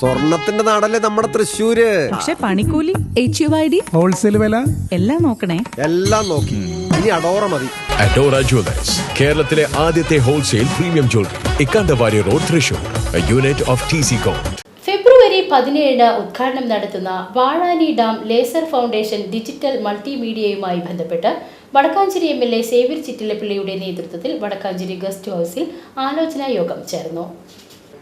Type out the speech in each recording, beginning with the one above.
സ്വർണത്തിന്റെ നാടല്ലേ നമ്മുടെ തൃശ്ശൂര്? പക്ഷെ പണിക്കൂലി H U I D wholesale വില? എല്ലാം നോക്കണേ. എല്ലാം നോക്കി. ഇനി അടോറ മതി. അഡോറ ജ്വല്ലേഴ്സ് കേരളത്തിലെ ആദ്യത്തെ wholesale premium jewellery Ikkandavari road Thrissur. Unit of T C coat ഫെബ്രുവരി പതിനേഴിന് ഉദ്ഘാടനം നടത്തുന്ന Vazhani dam laser foundation digital മൾട്ടിമീഡിയയുമായി ബന്ധപ്പെട്ട് Wadakkanchery M L A Xavier ചിറ്റിലപ്പിള്ളിയുടെ നേതൃത്വത്തിൽ വടക്കാഞ്ചേരി ഗസ്റ്റ് ഹൗസിൽ ആലോചനാ യോഗം ചേർന്നു.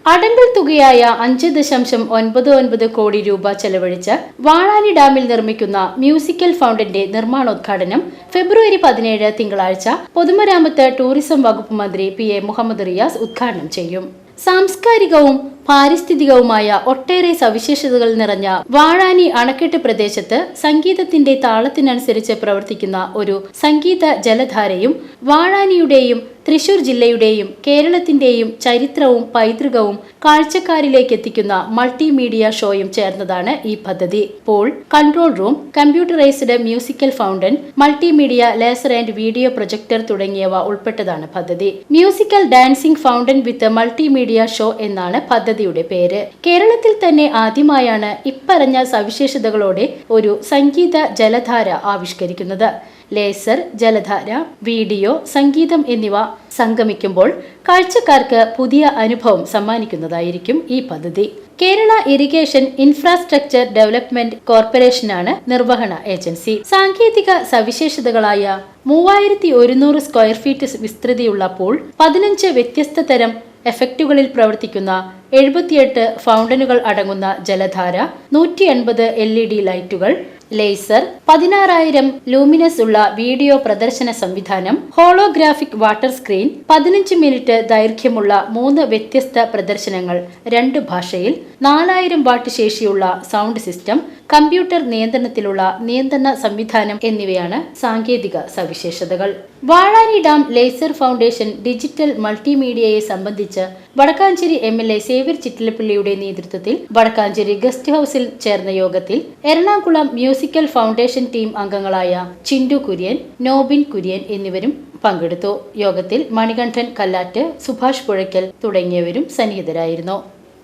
അടങ്കൽ തുകയായ അഞ്ച് ദശാംശം ഒൻപത് ഒൻപത് കോടി രൂപ ചെലവഴിച്ച് വാഴാനി ഡാമിൽ നിർമ്മിക്കുന്ന മ്യൂസിക്കൽ ഫൗണ്ടന്റെ നിർമ്മാണോദ്ഘാടനം ഫെബ്രുവരി പതിനേഴ് തിങ്കളാഴ്ച പൊതുമരാമത്ത് ടൂറിസം വകുപ്പ് മന്ത്രി പി എ മുഹമ്മദ് റിയാസ് ഉദ്ഘാടനം ചെയ്യും. സാംസ്കാരികവും പാരിസ്ഥിതികവുമായ ഒട്ടേറെ സവിശേഷതകൾ നിറഞ്ഞ വാഴാനി അണക്കെട്ട് പ്രദേശത്ത് സംഗീതത്തിന്റെ താളത്തിനനുസരിച്ച് പ്രവർത്തിക്കുന്ന ഒരു സംഗീത ജലധാരയും വാഴാനിയുടെയും തൃശൂർ ജില്ലയുടെയും കേരളത്തിന്റെയും ചരിത്രവും പൈതൃകവും കാഴ്ചക്കാരിലേക്ക് എത്തിക്കുന്ന മൾട്ടിമീഡിയ ഷോയും ചേർന്നതാണ് ഈ പദ്ധതി. Paul control room computerised musical fountain multimedia laser and video projector തുടങ്ങിയവ ഉൾപ്പെട്ടതാണ് പദ്ധതി. Musical dancing fountain with multimedia show എന്നാണ് പദ്ധതിയുടെ പേര്. കേരളത്തിൽ തന്നെ ആദ്യമായാണ് ഇപ്പറഞ്ഞ സവിശേഷതകളോടെ ഒരു സംഗീത ജലധാര ആവിഷ്കരിക്കുന്നത്. ലേസർ ജലധാര വീഡിയോ സംഗീതം എന്നിവ സംഗമിക്കുമ്പോൾ കാഴ്ചക്കാർക്ക് പുതിയ അനുഭവം സമ്മാനിക്കുന്നതായിരിക്കും ഈ പദ്ധതി. കേരള ഇറിഗേഷൻ ഇൻഫ്രാസ്ട്രക്ചർ ഡെവലപ്മെന്റ് കോർപ്പറേഷനാണ് നിർവഹണ ഏജൻസി. സാങ്കേതിക സവിശേഷതകളായ മൂവായിരത്തി ഒരുന്നൂറ് സ്ക്വയർ ഫീറ്റ് വിസ്തൃതിയുള്ള പൂൾ പതിനഞ്ച് വ്യത്യസ്ത തരം എഫക്റ്റുകളിൽ പ്രവർത്തിക്കുന്ന എഴുപത്തിയെട്ട് ഫൗണ്ടനുകൾ അടങ്ങുന്ന ജലധാര നൂറ്റി എൺപത് എൽ ഇ ഡി ലൈറ്റുകൾ ലേസർ പതിനാറായിരം ലൂമിനസ് ഉള്ള വീഡിയോ പ്രദർശന സംവിധാനം ഹോളോഗ്രാഫിക് വാട്ടർ സ്ക്രീൻ പതിനഞ്ച് മിനിറ്റ് ദൈർഘ്യമുള്ള മൂന്ന് വ്യത്യസ്ത പ്രദർശനങ്ങൾ രണ്ട് ഭാഷയിൽ നാലായിരം വാട്ട് ശേഷിയുള്ള സൗണ്ട് സിസ്റ്റം കമ്പ്യൂട്ടർ നിയന്ത്രണത്തിലുള്ള നിയന്ത്രണ സംവിധാനം എന്നിവയാണ് സാങ്കേതിക സവിശേഷതകൾ. Vazhani dam laser foundation digital മൾട്ടിമീഡിയയെ സംബന്ധിച്ച് Wadakkanchery M L A Xavier ചിറ്റിലപ്പിള്ളിയുടെ നേതൃത്വത്തിൽ വടക്കാഞ്ചേരി ഗസ്റ്റ് ഹൌസിൽ ചേർന്ന യോഗത്തിൽ എറണാകുളം മ്യൂസിക്കൽ ഫൗണ്ടേഷൻ ടീം അംഗങ്ങളായ ചിൻഡു കുര്യൻ നോബിൻ കുര്യൻ എന്നിവരും പങ്കെടുത്തു. യോഗത്തിൽ മണികണ്ഠൻ കല്ലാറ്റ് സുഭാഷ് പുഴയ്ക്കൽ തുടങ്ങിയവരും സന്നിഹിതരായിരുന്നു.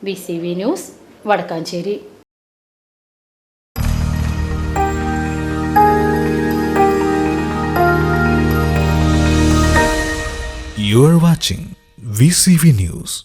B C V news Wadakkanchery. You watching VCV News.